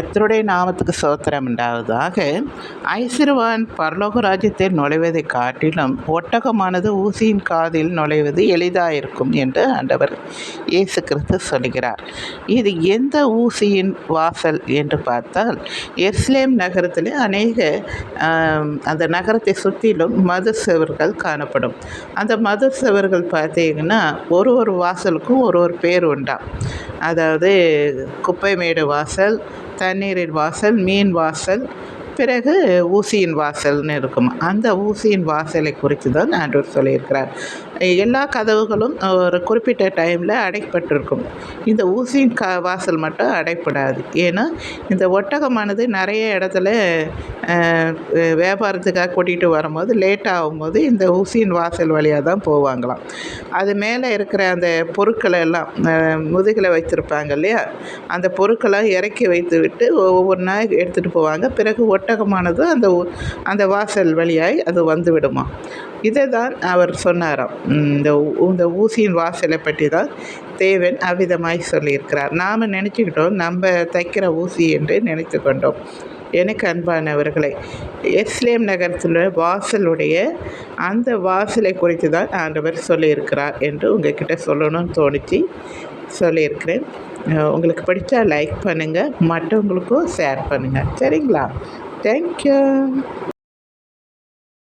கத்தருடைய நாமத்துக்கு சோத்திரம் உண்டாவதாக. ஐசிறுவான் பரலோக ராஜ்யத்தில் நுழைவதை காட்டிலும் ஒட்டகமானது ஊசியின் காதில் நுழைவது எளிதாயிருக்கும் என்று ஆண்டவர் இயேசு கிறிஸ்து சொல்கிறார் இது எந்த ஊசியின் வாசல் என்று பார்த்தால் எர்ஸ்லேம் நகரத்தில் அநேக அந்த நகரத்தை சுற்றிலும் மது சுவர்கள் காணப்படும். அந்த மது சுவர்கள் பார்த்தீங்கன்னா ஒரு ஒரு வாசலுக்கும் ஒரு ஒரு பேர் உண்டாம். அதாவது குப்பைமேடு வாசல் தண்ணீரின் வாசல் மீன் வாசல். பிறகு ஊசியின் வாசல்னு இருக்கும். அந்த ஊசியின் வாசலை குறித்து தான் ஆண்டவர் சொல்லியிருக்கிறார். எல்லா கதவுகளும் ஒரு குறிப்பிட்ட டைமில் அடைப்பட்டிருக்கும். இந்த ஊசியின் க வாசல் மட்டும் அடைப்படாது. ஏன்னா இந்த ஒட்டகமானது நிறைய இடத்துல வியாபாரத்துக்காக கூட்டிகிட்டு வரும்போது லேட் ஆகும்போது இந்த ஊசியின் வாசல் வழியாக தான் போவாங்களாம். அது மேலே இருக்கிற அந்த பொருட்களை எல்லாம் முதுகில் வைத்திருப்பாங்க இல்லையா? அந்த பொருட்களை இறக்கி வைத்து விட்டு ஒவ்வொன்றா எடுத்துகிட்டு போவாங்க. பிறகு ஒட்டகமானது அந்த ஊ- அந்த வாசல் வழியாய் அது வந்து விடுமா இதை தான் அவர் சொன்னாராம். இந்த இந்த ஊசியின் வாசலை பற்றி தான் தேவன் அவ்விதமாய் சொல்லியிருக்கிறார். நாம் நினச்சிக்கிட்டோம் நம்ம தைக்கிற ஊசி என்று நினைத்து கொண்டோம். எனக்கு அன்பானவர்களை எஸ்லேம் நகரத்தில் வாசலுடைய அந்த வாசலை குறித்து தான் ஆண்டவர் சொல்லியிருக்கிறார் என்று உங்ககிட்ட சொல்லணும்னு தோணுச்சு சொல்லியிருக்கிறேன். உங்களுக்கு பிடிச்சா லைக் பண்ணுங்கள் மற்றவங்களுக்கும் ஷேர் பண்ணுங்கள் சரிங்களா? Thank you.